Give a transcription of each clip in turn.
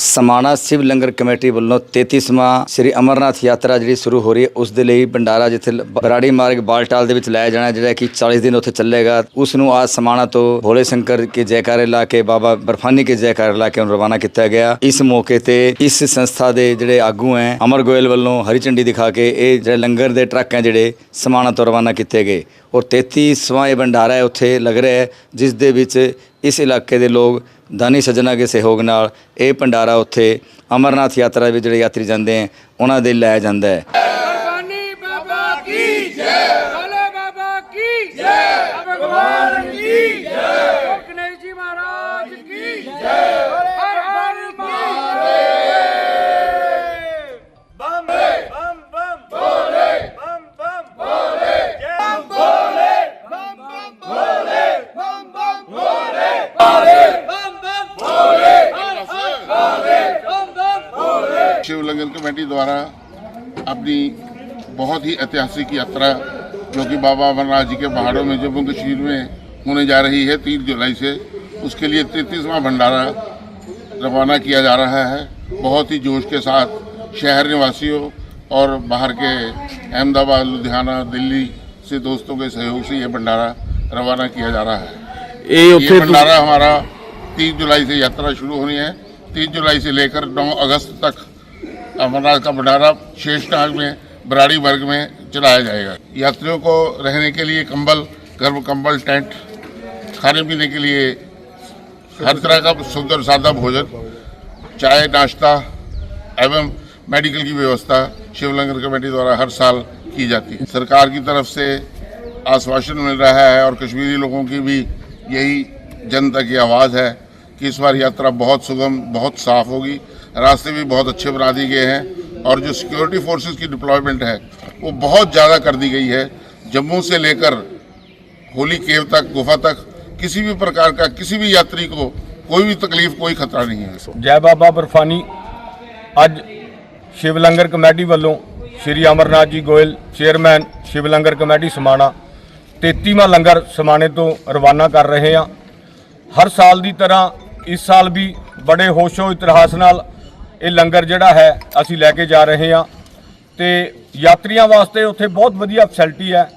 ਸਮਾਣਾ ਸਿਵ ਲੰਗਰ committee ਵੱਲੋਂ 33ਵਾਂ ਸ੍ਰੀ ਅਮਰਨਾਥ ਯਾਤਰਾ ਜਿਹੜੀ ਸ਼ੁਰੂ ਹੋ ਰਹੀ ਹੈ, ਉਸ ਦੇ ਲਈ ਭੰਡਾਰਾ ਜਿੱਥੇ ਬਰਾੜੀ ਮਾਰਗ ਬਾਲਟਾਲ ਦੇ ਵਿੱਚ ਲਾਇਆ ਜਾਣਾ ਜਿਹੜਾ ਕਿ 40 ਦਿਨ ਉੱਥੇ ਚੱਲੇਗਾ। ਉਸ ਨੂੰ ਅੱਜ ਸਮਾਣਾ ਤੋਂ ਭੋਲੇ ਸ਼ੰਕਰ ਕੇ ਜੈਕਾਰੇ ਲਾ ਕੇ, ਬਾਬਾ ਬਰਫਾਨੀ ਕੇ ਜੈਕਾਰੇ ਲਾ ਕੇ ਉਹਨੂੰ ਰਵਾਨਾ ਕੀਤਾ ਗਿਆ। ਇਸ ਮੌਕੇ ਤੇ ਇਸ ਸੰਸਥਾ ਦੇ ਜਿਹੜੇ ਆਗੂ ਹੈ, ਅਮਰ ਗੋਇਲ ਵੱਲੋਂ ਹਰੀ ਝੰਡੀ ਦਿਖਾ ਕੇ ਇਹ ਜਿਹੜੇ ਲੰਗਰ ਦੇ ਟਰੱਕ ਹੈ, ਜਿਹੜੇ ਸਮਾਣਾ ਤੋਂ ਰਵਾਨਾ ਕੀਤੇ ਗਏ। ਔਰ 33ਵਾਂ ਇਹ ਭੰਡਾਰਾ ਹੈ, ਉੱਥੇ ਲੱਗ ਰਿਹਾ ਹੈ, ਜਿਸ ਦੇ ਵਿੱਚ ਇਸ ਇਲਾਕੇ ਦੇ ਲੋਕ ਦਾਨੀ ਸੱਜਣਾ ਦੇ ਸਹਿਯੋਗ ਨਾਲ ਇਹ ਭੰਡਾਰਾ ਉੱਥੇ ਅਮਰਨਾਥ ਯਾਤਰਾ ਵਿੱਚ ਜਿਹੜੇ ਯਾਤਰੀ ਜਾਂਦੇ ਹੈ ਉਹਨਾਂ ਦੇ ਲਾਇਆ ਜਾਂਦਾ ਹੈ। कमेटी द्वारा अपनी बहुत ही ऐतिहासिक यात्रा जो कि बाबा अमरनाथ जी के पहाड़ों में जम्मू कश्मीर में होने जा रही है तीन जुलाई से। उसके लिए तैतीसवां भंडारा रवाना किया जा रहा है। बहुत ही जोश के साथ शहर निवासियों और बाहर के अहमदाबाद लुधियाना दिल्ली से दोस्तों के सहयोग से ये भंडारा रवाना किया जा रहा है। ये तो- भंडारा हमारा तीन जुलाई से यात्रा शुरू होनी है। तीन जुलाई से लेकर नौ अगस्त तक अमरनाथ का भंडारा शेषनाग में, बराड़ी वर्ग में चलाया जाएगा। यात्रियों को रहने के लिए कंबल गर्म कंबल, टेंट, खाने पीने के लिए हर तरह का सुंदर सादा भोजन, चाय, नाश्ता एवं मेडिकल की व्यवस्था शिव लंगर कमेटी द्वारा हर साल की जाती है। सरकार की तरफ़ से आश्वासन मिल रहा है और कश्मीरी लोगों की भी यही जनता की आवाज़ है कि इस बार यात्रा बहुत सुगम, बहुत साफ़ होगी। रास्ते भी बहुत अच्छे बना दिए गए हैं और जो सिक्योरिटी फोर्सेस की डिप्लॉयमेंट है वो बहुत ज़्यादा कर दी गई है जम्मू से लेकर होली केव तक गुफा तक किसी भी प्रकार का किसी भी यात्री को कोई भी तकलीफ कोई खतरा नहीं है ਜੈ ਬਾਬਾ ਬਰਫਾਨੀ ਅੱਜ ਸ਼ਿਵ ਲੰਗਰ ਕਮੇਟੀ ਵੱਲੋਂ ਸ਼੍ਰੀ ਅਮਰਨਾਥ ਜੀ ਗੋਇਲ ਚੇਅਰਮੈਨ ਸ਼ਿਵ ਲੰਗਰ ਕਮੇਟੀ ਸਮਾਣਾ 33ਵਾਂ ਲੰਗਰ ਸਮਾਣੇ ਤੋਂ ਰਵਾਨਾ ਕਰ ਰਹੇ ਹਾਂ ਹਰ ਸਾਲ ਦੀ ਤਰ੍ਹਾਂ ਇਸ ਸਾਲ ਵੀ ਬੜੇ ਹੋਸ਼ੋ ਇਤਿਹਾਸ ਨਾਲ ਇਹ ਲੰਗਰ ਜਿਹੜਾ ਹੈ, ਅਸੀਂ ਲੈ ਕੇ ਜਾ ਰਹੇ ਹਾਂ। ਤੇ ਯਾਤਰੀਆਂ ਵਾਸਤੇ ਉੱਥੇ ਬਹੁਤ ਵਧੀਆ ਫੈਸਿਲਿਟੀ ਹੈ।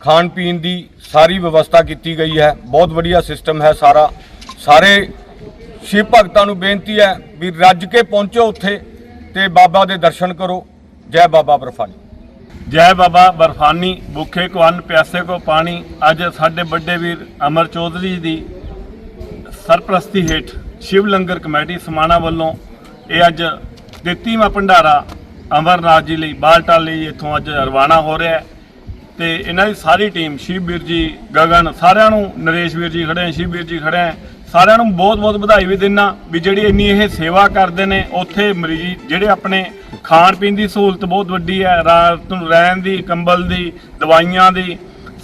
ਖਾਣ ਪੀਣ ਦੀ ਸਾਰੀ ਵਿਵਸਥਾ ਕੀਤੀ ਗਈ ਹੈ। ਬਹੁਤ ਵਧੀਆ ਸਿਸਟਮ ਹੈ ਸਾਰਾ। ਸਾਰੇ ਸ਼ਿਵ ਭਗਤਾਂ ਨੂੰ ਬੇਨਤੀ ਹੈ ਵੀ ਰੱਜ ਕੇ ਪਹੁੰਚੋ ਉੱਥੇ ਤੇ ਬਾਬਾ ਦੇ ਦਰਸ਼ਨ ਕਰੋ। ਜੈ ਬਾਬਾ ਬਰਫਾਨੀ। ਜੈ ਬਾਬਾ ਬਰਫਾਨੀ। ਭੁੱਖੇ ਕੋ ਅੰਨ, ਪਿਆਸੇ ਕੋ ਪਾਣੀ। ਅੱਜ ਸਾਡੇ ਵੱਡੇ ਵੀਰ ਅਮਰ ਚੌਧਰੀ ਦੀ ਸਰਪ੍ਰਸਤੀ ਹੇਠ ਸ਼ਿਵ ਲੰਗਰ ਕਮੇਟੀ ਸਮਾਣਾ ਵੱਲੋਂ ਇਹ ਅੱਜ 33ਵਾਂ ਭੰਡਾਰਾ ਅਮਰਨਾਥ ਜੀ ਲਈ ਬਾਲਟਾਲ ਲਈ ਇੱਥੋਂ ਅੱਜ ਰਵਾਨਾ ਹੋ ਰਿਹਾ ਹੈ। ਤੇ ਇਹਨਾਂ ਦੀ ਸਾਰੀ ਟੀਮ, ਸ਼ਿਵ ਵੀਰ ਜੀ, ਗਗਨ, ਸਾਰਿਆਂ ਨੂੰ, ਨਰੇਸ਼ ਵੀਰ ਜੀ ਖੜੇ ਹੈ ਸ਼ਿਵ ਵੀਰ ਜੀ ਖੜੇ ਹੈ ਸਾਰਿਆਂ ਨੂੰ ਬਹੁਤ ਬਹੁਤ ਵਧਾਈ ਵੀ ਦਿੰਨਾ ਵੀ ਜਿਹੜੀ ਇੰਨੀ ਇਹ ਸੇਵਾ ਕਰਦੇ ਨੇ, ਉੱਥੇ ਮਰੀਜ਼ ਜਿਹੜੇ ਆਪਣੇ ਖਾਣ ਪੀਣ ਦੀ ਸਹੂਲਤ ਬਹੁਤ ਵੱਡੀ ਹੈ, ਰਾਤ ਨੂੰ ਰਹਿਣ ਦੀ, ਕੰਬਲ ਦੀ, ਦਵਾਈਆਂ ਦੀ,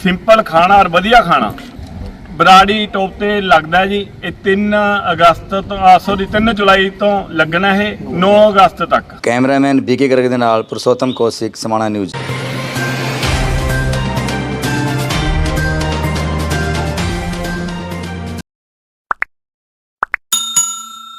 ਸਿੰਪਲ ਖਾਣਾ ਔਰ ਵਧੀਆ ਖਾਣਾ। ਬਰਾੜੀ ਟੋਪ ਤੇ ਲੱਗਦਾ ਜੀ। ਇਹ 3 ਅਗਸਤ ਤੋਂ ਆ ਸੌਰੀ 3 ਜੁਲਾਈ ਤੋਂ ਲੱਗਣਾ ਇਹ 9 ਅਗਸਤ ਤੱਕ। ਕੈਮਰਾਮੈਨ ਬੀਕੇ ਗਰਗ ਦੇ ਨਾਲ ਪੁਰਸ਼ੋਤਮ ਕੌਸ਼ਿਕ, ਸਮਾਣਾ ਨਿਊਜ਼।